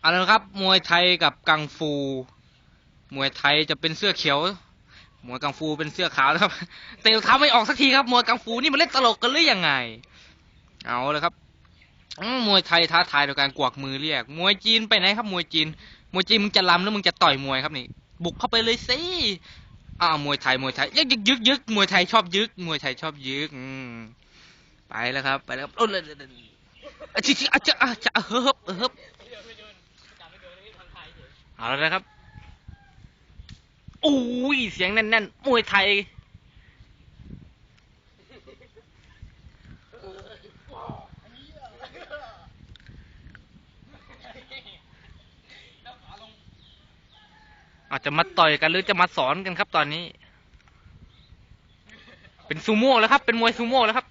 เอาละครับ มวยไทยกับกังฟู มวยไทยจะเป็นเสื้อเขียว มวยกังฟูเป็นเสื้อขาวนะครับ แต่ทำไม่ออกสักทีครับ มวยกังฟูนี่มันเล่นตลกกันหรือยังไง เอาเลยครับมวยไทยท้าทายโดยการกวักมือเรียก มวยจีนไปไหนครับ มวยจีน มวยจีนมึงจะลำหรือมึงจะต่อยมวยครับนี่ บุกเข้าไปเลยสิอ้าวมวยไทยมวยไทยยึกยึกยึกยึกมวยไทยชอบยึก มวยไทยชอบยึกอืมไปแล้วครับ ไปแล้วครับโอ้ยเลยเลยอะชิชิอะจะอะจะอะเฮิบเฮิบ เอาแล้วนะครับอุ้ยเสียงแน่นๆมวยไทยอาจจะมาต่อยกันหรือจะมาสอนกันครับตอนนี้ เป็นซูโม่แล้วครับ เป็นมวยซูโม่แล้วครับ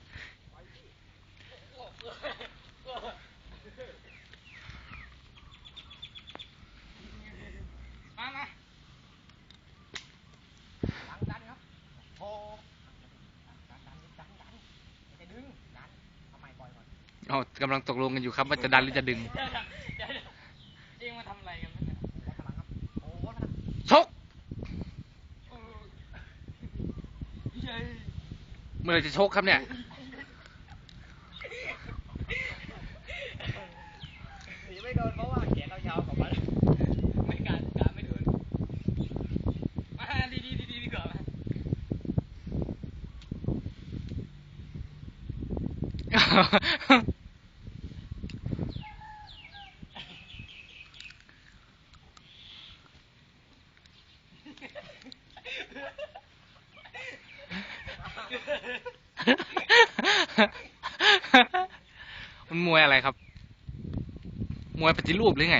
มามา ดันดันครับโอ้ดันดันดันดันไม่ได้ดึงดันเอาใหม่ปล่อย ก่อนอ๋อกำลังตกลงกันอยู่ครับ ว่าจะดันหรือจะดึงจริงมาทำอะไรกันเนี่ยวัดพลังครับโอ้วัดพลังชกเมื่อไหรจะชกครับเนี่ยหนีไม่โดนเพราะว่าแขนเรายาวกว่ามันไม่การการไม่โดนมาดีดีดีดีดีกว่ามา มันมวยอะไรครับ มวยปฏิรูปหรือไง